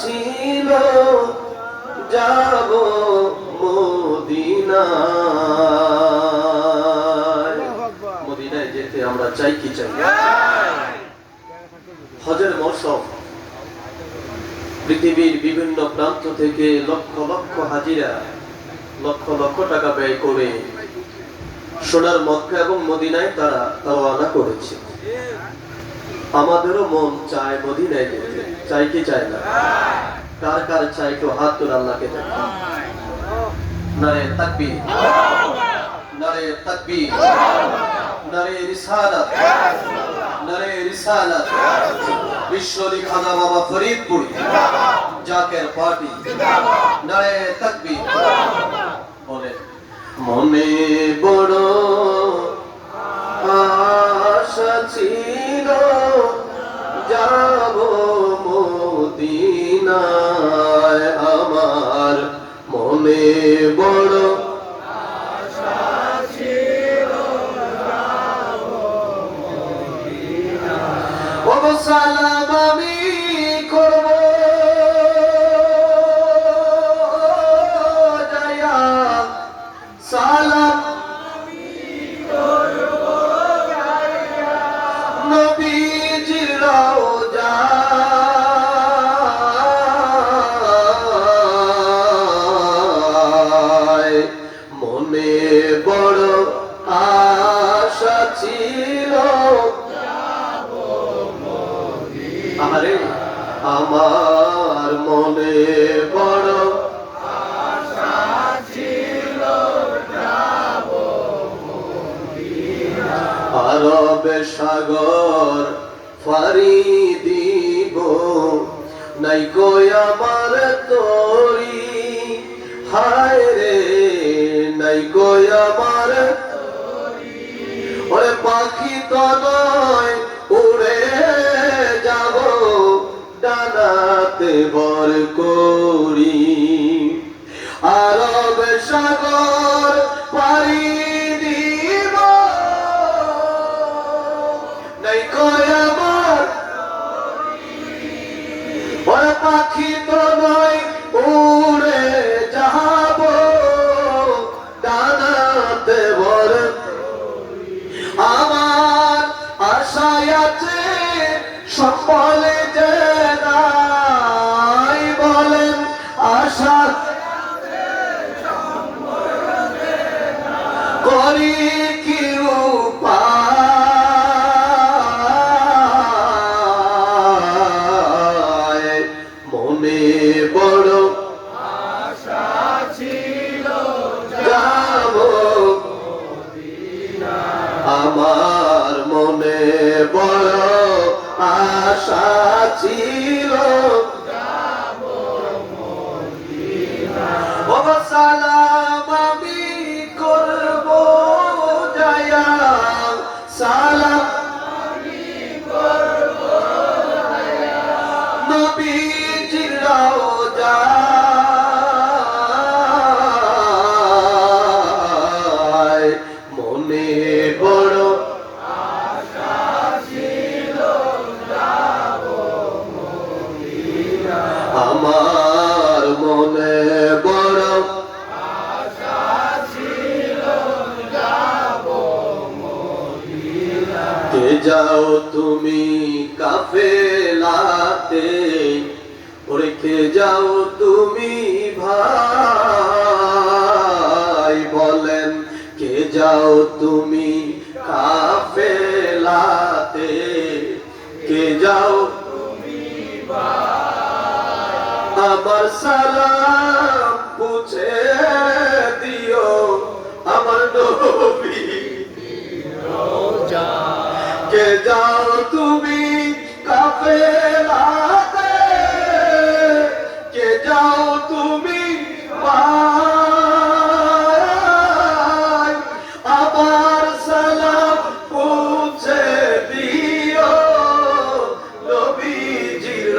ছিল, যাব মদিনায়। মদিনায় যেতে আমরা চাই কি চাই? হজের মৌসুম পৃথিবীর বিভিন্ন প্রান্ত থেকে লক্ষ লক্ষ হাজিরা, লক্ষ লক্ষ টাকা ব্যয় করে সোনার মক্কা এবং মদিনায় তারা রওনা করেছে। আমাদেরও মন চায় মদিনায় যেতে। চাই কি চায় না? কার কার চাই একটু হাত তুলে আল্লাহকে নারে তাকবীর। নারে তাকবীর। নারে রিসালাত। নারে রিসালাত। বিশ্বলি বাবা ফরিদপুর। জাকের পার্টি। নারে তাকবীর। বলে, মনে বড় আশা ছিল মনে বড় আমার মনে বড় আরবে সাগর ফারি দিব। নাই কই আমার তরি? হায় রে, নাই কই আমার পাখি তো বর করি আরব সাগর পারি দিব। নাই কয় আমার? ওরে পাখি আমার মনে বড় আশা ছিল। যাও তুমি কাফেলাতে রেখে যাও তুমি ভাই। বলেন, কে যাও তুমি কাফেলাতে, কে যাও আমার সালাম যাও তুমি কাফেলাতে কে যাও তুমি আবার সালাম পৌঁছে দিও নবীজির